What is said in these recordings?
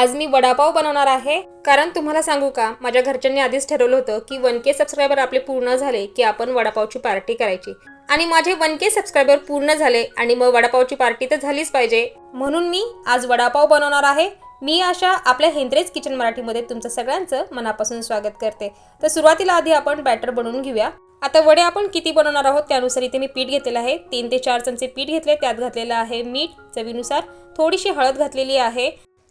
आज मी वडापाव बनवणार आहे. कारण तुम्हाला सांगू का माझ्या घरच्यांनी आधीच ठरवलं होतं की वन के सबस्क्रायबर आपले पूर्ण झाले की आपण वडापावची पार्टी करायची. आणि माझे वन के सबस्क्रायबर पूर्ण झाले आणि मग वडापावची पार्टी तर झालीच पाहिजे. म्हणून मी आज वडापाव बनवणार आहे. मी अशा आपल्या हेंद्रेज किचन मराठीमध्ये तुमचं सगळ्यांचं मनापासून स्वागत करते. तर सुरुवातीला आधी आपण बॅटर बनवून घेऊया. आता वडे आपण किती बनवणार आहोत त्यानुसार इथे मी पीठ घेतलेलं आहे. तीन ते चार चमचे पीठ घेतले त्यात घातलेलं आहे मीठ. चवीनुसार थोडीशी हळद घातलेली आहे.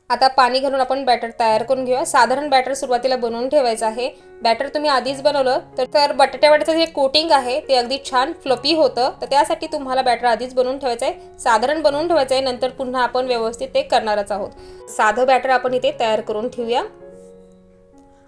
आता पाणी घालून आपण बॅटर तयार करून घेऊया. साधारण बॅटर सुरुवातीला बनवून ठेवायचं आहे. बॅटर तुम्ही आधीच बनवलं तर तर बटाट्यावड्याचं जे कोटिंग आहे ते अगदी छान फ्लपी होतं. तर त्यासाठी तुम्हाला बॅटर आधीच बनवून ठेवायचं आहे. साधारण बनवून ठेवायचं आहे नंतर पुन्हा आपण व्यवस्थित ते करणारच आहोत. साधं बॅटर आपण इथे तयार करून ठेवूया.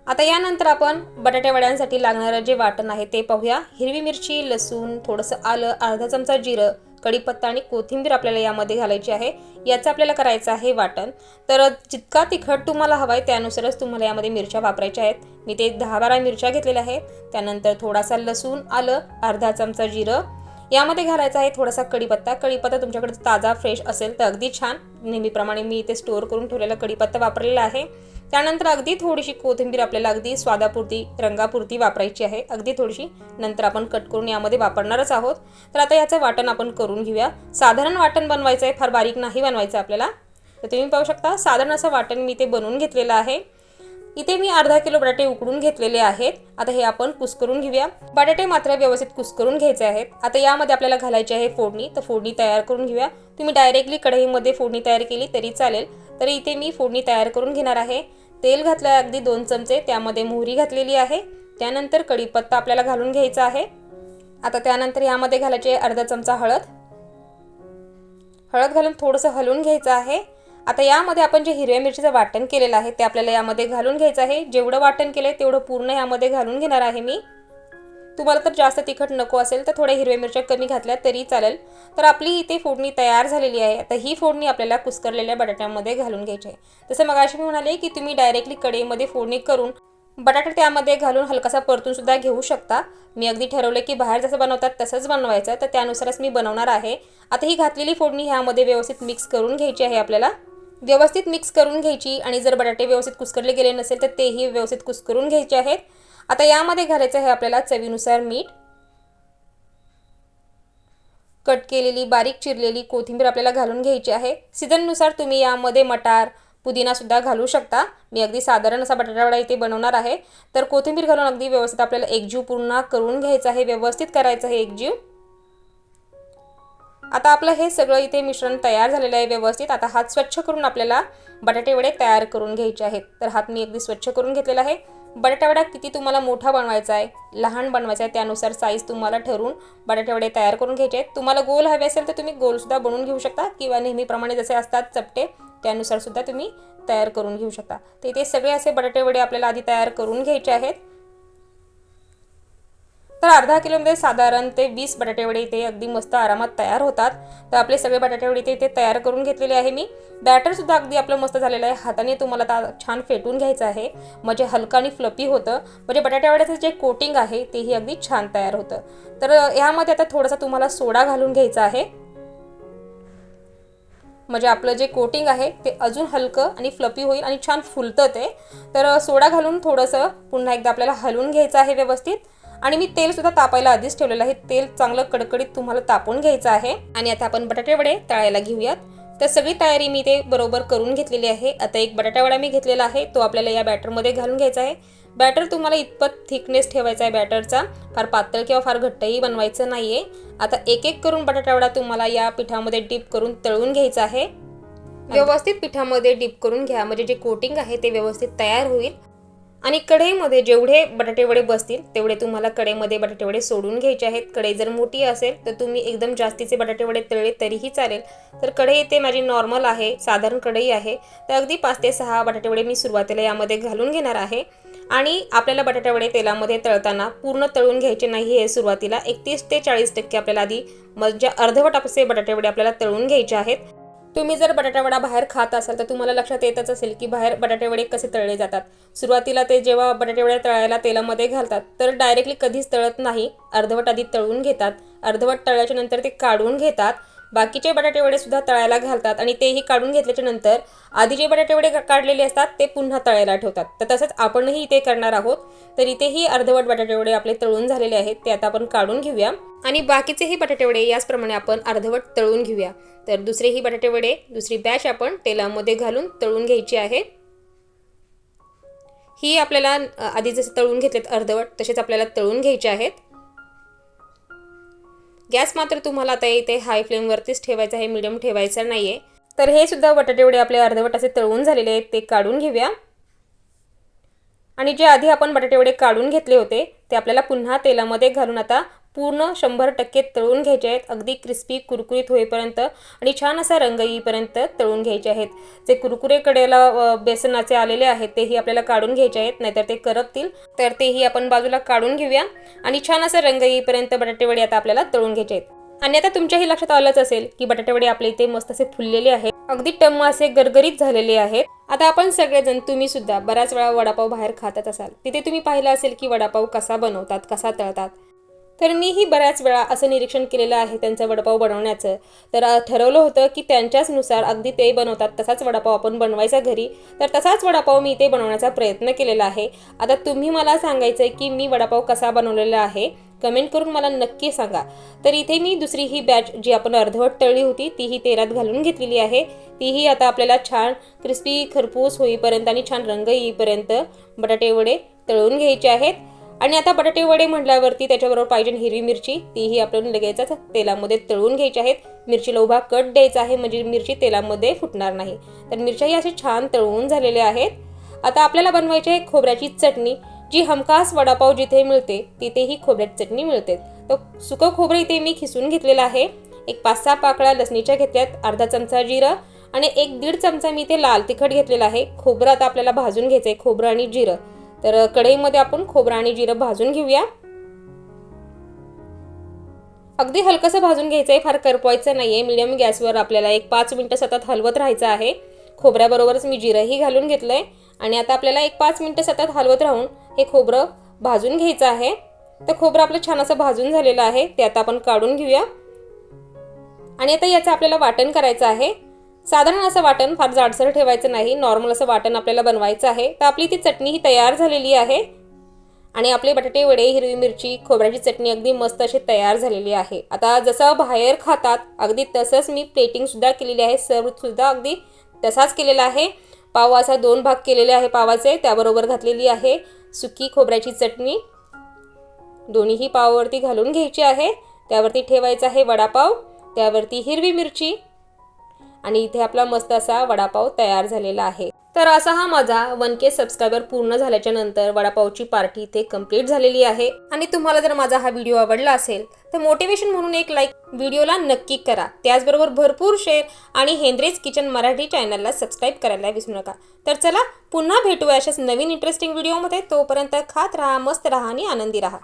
आता यानंतर आपण बटाट्या वड्यांसाठी लागणारं जे वाटण आहे ते पाहूया. हिरवी मिरची लसूण थोडंसं आलं अर्धा चमचा जिरं कढीपत्ता आणि कोथिंबीर आपल्याला यामध्ये घालायची आहे. याचं आपल्याला करायचं आहे वाटण. तर जितका तिखट तुम्हाला हवा आहे त्यानुसारच तुम्हाला यामध्ये मिरच्या वापरायच्या आहेत. मी ते दहा बारा मिरच्या घेतलेल्या आहेत. त्यानंतर थोडासा लसूण आलं अर्धा चमचा जिरं. यामध्ये घालायचा आहे थोडासा कढीपत्ता. कढीपत्ता तुमच्याकडे ताजा फ्रेश असेल तर अगदी छान. नेहमीप्रमाणे मी इथे स्टोअर करून ठेवलेला कढीपत्ता वापरलेला आहे. त्यानंतर अगदी थोडीशी कोथिंबीर आपल्याला अगदी स्वादापुरती रंगापुरती वापरायची आहे. अगदी थोडीशी नंतर आपण कट करून यामध्ये वापरणारच आहोत. तर आता याचं वाटण आपण करून घेऊया. साधारण वाटण बनवायचं आहे फार बारीक नाही बनवायचं आपल्याला. तर तुम्ही पाहू शकता साधारण असं वाटण मी ते बनवून घेतलेलं आहे. इथे मी अर्धा किलो बटाटे उकडून घेतलेले आहेत. आता हे आपण कुस्करून घेऊया. बटाटे मात्र व्यवस्थित कुस्करून घ्यायचे आहेत. आता यामध्ये आपल्याला घालायची आहे फोडणी. तर फोडणी तयार करून घेऊया. तुम्ही डायरेक्टली कढईमध्ये फोडणी तयार केली तरी चालेल. तर इथे मी फोडणी तयार करून घेणार आहे. तेल घातलं आहे अगदी दोन चमचे त्यामध्ये मोहरी घातलेली आहे. त्यानंतर कढीपत्ता आपल्याला घालून घ्यायचा आहे. आता त्यानंतर यामध्ये घालायचे अर्धा चमचा हळद. हळद घालून थोडंसं हलवून घ्यायचं आहे. आता यामध्ये आपण जे हिरव्या मिरचीचं वाटण केलेलं आहे ते आपल्याला यामध्ये घालून घ्यायचं आहे. जेवढं वाटण केलं आहे तेवढं पूर्ण यामध्ये घालून घेणार आहे मी. तुम्हाला तर जास्त तिखट नको असेल तर थोड्या हिरव्या मिरच्या कमी घातल्या तरी चालेल. तर आपली इथे फोडणी तयार झालेली आहे. आता ही फोडणी आपल्याला कुस्करलेल्या बटाट्यामध्ये घालून घ्यायची आहे. जसं मगाशी मी म्हणाले की तुम्ही डायरेक्टली कढईमध्ये फोडणी करून बटाटे त्यामध्ये घालून हलकासा परतून सुद्धा घेऊ शकता. मी अगदी ठरवलं की बाहेर जसं बनवतात तसंच बनवायचं. तर त्यानुसारच मी बनवणार आहे. आता ही घातलेली फोडणी ह्यामध्ये व्यवस्थित मिक्स करून घ्यायची आहे आपल्याला. व्यवस्थित मिक्स करून घ्यायची आणि जर बटाटे व्यवस्थित कुस्करले गेले नसेल तर तेही व्यवस्थित कुस्करून घ्यायचे आहेत. आता यामध्ये घालायचं आहे आपल्याला चवीनुसार मीठ. कट केलेली बारीक चिरलेली कोथिंबीर आपल्याला घालून घ्यायची आहे. सीझननुसार तुम्ही यामध्ये मटार पुदिनासुद्धा घालू शकता. मी अगदी साधारण असा बटाटावडा इथे बनवणार आहे. तर कोथिंबीर घालून अगदी व्यवस्थित आपल्याला एकजीव पूर्ण करून घ्यायचं आहे. व्यवस्थित करायचं आहे एकजीव. आता आपलं हे सगळं इथे मिश्रण तयार झालेलं आहे व्यवस्थित. आता हात स्वच्छ करून आपल्याला बटाटे वडे तयार करून घ्यायचे आहेत. तर हात मी अगदी स्वच्छ करून घेतलेला आहे. बटाटावडा किती तुम्हाला मोठा बनवायचा आहे लहान बनवायचा आहे त्यानुसार साईज तुम्हाला ठरवून बटाटेवडे तयार करून घ्यायचे आहेत. तुम्हाला गोल हवे असेल तर तुम्ही गोलसुद्धा बनवून घेऊ शकता किंवा नेहमीप्रमाणे जसे असतात चपटे त्यानुसार सुद्धा तुम्ही तयार करून घेऊ शकता. तर इथे सगळे असे बटाटेवडे आपल्याला आधी तयार करून घ्यायचे आहेत. तर अर्धा किलोमध्ये म्हणजे साधारण ते वीस बटाटेवडे इथे अगदी मस्त आरामात तयार होतात. तर आपले सगळे बटाटेवडे इथे इथे तयार करून घेतलेले आहे मी. बॅटरसुद्धा अगदी आपलं मस्त झालेलं आहे. हाताने तुम्हाला ता छान फेटून घ्यायचं आहे. म्हणजे हलकं आणि फ्लपी होतं. म्हणजे बटाट्यावड्याचं जे कोटिंग आहे तेही अगदी छान तयार होतं. तर यामध्ये आता थोडासा तुम्हाला सोडा घालून घ्यायचा आहे. म्हणजे आपलं जे कोटिंग आहे ते अजून हलकं आणि फ्लपी होईल आणि छान फुलतं ते. तर सोडा घालून थोडंसं पुन्हा एकदा आपल्याला हलवून घ्यायचं आहे व्यवस्थित. आणि मी तेलसुद्धा तापायला आधीच ठेवलेलं आहे. तेल चांगलं कडकडीत तुम्हाला तापून घ्यायचं आहे. आणि आता आपण बटाटे वडे तळायला घेऊयात. तर सगळी तयारी मी ते बरोबर करून घेतलेली आहे. आता एक बटाटा वडा मी घेतलेला आहे. तो आपल्याला या बॅटरमध्ये घालून घ्यायचा आहे. बॅटर तुम्हाला इतपत थिकनेस ठेवायचा आहे बॅटरचा. फार पातळ किंवा फार घट्टही बनवायचं नाही आहे आता एक एक करून बटाटा वडा तुम्हाला या पिठामध्ये डीप करून तळून घ्यायचा आहे. व्यवस्थित पिठामध्ये डीप करून घ्या. म्हणजे जे कोटिंग आहे ते व्यवस्थित तयार होईल. आणि कढईमध्ये जेवढे बटाटेवडे बसतील तेवढे तुम्हाला कढईमध्ये बटाटेवडे सोडून घ्यायचे आहेत. कढई जर मोठी असेल तर तुम्ही एकदम जास्तीचे बटाटेवडे तळले तरीही चालेल. तर कढई इथे माझी नॉर्मल आहे साधारण कढई आहे. तर अगदी पाच ते सहा बटाटेवडे मी सुरुवातीला यामध्ये घालून घेणार आहे. आणि आपल्याला बटाटेवडे तेलामध्ये तळताना पूर्ण तळून घ्यायचे नाही हे सुरुवातीला एकतीस ते चाळीस टक्के आपल्याला आधी म्हणजे अर्धवट असे बटाटेवडे आपल्याला तळून घ्यायचे आहेत. तुम्ही जर बटाटावडा बाहेर खात असाल तर तुम्हाला लक्षात येतच असेल की बाहेर बटाटेवडे कसे तळले जातात. सुरुवातीला ते जेव्हा बटाटेवड्या तळायला तेलामध्ये घालतात तर डायरेक्टली कधीच तळत नाही. अर्धवट आधी तळून घेतात. अर्धवट तळल्याच्या नंतर ते काढून घेतात. बाकीचे बटाटेवडे सुद्धा तळायला घालतात आणि तेही काढून घेतल्याच्या नंतर आधी जे बटाटेवडे काढलेले असतात ते पुन्हा तळायला ठेवतात. तर तसंच आपणही इथे करणार आहोत. तर इथेही अर्धवट बटाटेवडे आपले तळून झालेले आहेत ते आता आपण काढून घेऊया. आणि बाकीचेही बटाटेवडे याचप्रमाणे आपण अर्धवट तळून घेऊया. तर दुसरेही बटाटेवडे दुसरी बॅच आपण तेलामध्ये घालून तळून घ्यायची आहे. ही आपल्याला आधी जसे तळून घेतलेत अर्धवट तसेच आपल्याला तळून घ्यायचे आहेत. गॅस मात्र तुम्हाला आता इथे हाय फ्लेमवरतीच ठेवायचा आहे मिडियम ठेवायचा नाही आहे तर हे सुद्धा बटाटे वडे आपले अर्धवट असे तळून झालेले आहेत ते काढून घेऊया. आणि जे आधी आपण बटाटे वडे काढून घेतले होते ते आपल्याला पुन्हा तेलामध्ये घालून आता पूर्ण शंभर टक्के तळून घ्यायचे आहेत. अगदी क्रिस्पी कुरकुरीत होईपर्यंत आणि छान असा रंग येईपर्यंत तळून घ्यायचे आहेत. जे कुरकुरे कडेला बेसनाचे आलेले आहेत तेही आपल्याला काढून घ्यायचे आहेत नाहीतर ते करपतील. तर तेही आपण बाजूला काढून घेऊया. आणि छान असा रंग येईपर्यंत बटाटेवडे आता आपल्याला तळून घ्यायचे आहेत. आणि आता तुमच्याही लक्षात आलंच असेल की बटाटेवडे आपले आपल्या इथे मस्त असे फुललेले आहेत. अगदी टम्म असे गरगरीत झालेले आहेत. आता आपण सगळेजण तुम्ही सुद्धा बऱ्याच वेळा वडापाव बाहेर खातच असाल. तिथे तुम्ही पाहिलं असेल की वडापाव कसा बनवतात कसा तळतात. तर मीही बऱ्याच वेळा असं निरीक्षण केलेलं आहे त्यांचा वडापाव बनवण्याचं. तर ठरवलं होतं की त्यांच्याचनुसार अगदी ते बनवतात तसाच वडापाव आपण बनवायचा घरी. तर तसाच वडापाव मी इथे बनवण्याचा प्रयत्न केलेला आहे. आता तुम्ही मला सांगायचं आहे की मी वडापाव कसा बनवलेला आहे कमेंट करून मला नक्की सांगा. तर इथे मी दुसरी ही बॅच जी आपण अर्धवट तळली होती तीही तेलात घालून घेतलेली आहे. तीही आता आपल्याला छान क्रिस्पी खरपूस होईपर्यंत आणि छान रंग येईपर्यंत बटाटे वडे तळून घ्यायचे आहेत. आणि आता बटाटे वडे म्हटल्यावरती त्याच्याबरोबर पाहिजे हिरवी मिरची. तीही आपण लगेचच तेलामध्ये तळून घ्यायची आहेत. मिरचीला उभा कट द्यायचा आहे म्हणजे मिरची तेलामध्ये फुटणार नाही. तर मिरच्याही असे छान तळून झालेल्या आहेत. आता आपल्याला बनवायची आहे खोबऱ्याची चटणी. जी हमखास वडापाव जिथे मिळते तिथेही खोबऱ्याची चटणी मिळते. तर सुकं खोबरं इथे मी खिसून घेतलेलं आहे. एक पाच सहा पाकळ्या लसणीच्या घेतल्यात अर्धा चमचा जिरं आणि एक दीड चमचा मी ते लाल तिखट घेतलेला आहे. खोबरं आता आपल्याला भाजून घ्यायचं आहे खोबरं आणि जिरं. तर कढईमध्ये आपण खोबरं आणि जिरं भाजून घेऊया. अगदी हलकंसं भाजून घ्यायचं आहे फार करपवायचं नाही आहे मिडियम गॅसवर आपल्याला एक पाच मिनटं सतत हलवत राहायचं आहे. खोबऱ्याबरोबरच मी जिरंही घालून घेतलं आहे आणि आता आपल्याला एक पाच मिनटं सतत हलवत राहून हे खोबरं भाजून घ्यायचं आहे. तर खोबरं आपलं छान असं भाजून झालेलं आहे. ते आता आपण काढून घेऊया. आणि आता याचं आपल्याला वाटण करायचं आहे. साधारण असं वाटण फार जाडसर ठेवायचं नाही नॉर्मल असं वाटण आपल्याला बनवायचं आहे. तर आपली ती चटणी ही तयार झालेली आहे. आणि आपले बटाटे वडे हिरवी मिरची खोबऱ्याची चटणी अगदी मस्त अशी तयार झालेली आहे. आता जसं बाहेर खातात अगदी तसंच मी प्लेटिंगसुद्धा केलेली आहे. सर्वसुद्धा अगदी तसाच केलेला आहे. पाव असा दोन भाग केलेले आहे पावाचे त्याबरोबर घातलेली आहे सुकी खोबऱ्याची चटणी. दोन्हीही पावावरती घालून घ्यायची आहे. त्यावरती ठेवायचा आहे वडापाव त्यावरती हिरवी मिरची आणि इथे आपला मस्त असा वडापाव तयार झालेला आहे. तर असा हा माझा वन के सबस्क्रायबर पूर्ण झाल्याच्यानंतर वडापावची पार्टी इथे कंप्लीट झालेली आहे. आणि तुम्हाला जर माझा हा व्हिडिओ आवडला असेल तर मोटिवेशन म्हणून एक लाईक व्हिडिओला नक्की करा. त्याचबरोबर भरपूर शेअर आणि हेंद्रेज किचन मराठी चॅनलला सबस्क्राईब करायला विसरू नका. तर चला पुन्हा भेटूया अशाच नवीन इंटरेस्टिंग व्हिडिओमध्ये तोपर्यंत खात राहा मस्त राहा आणि आनंदी राहा.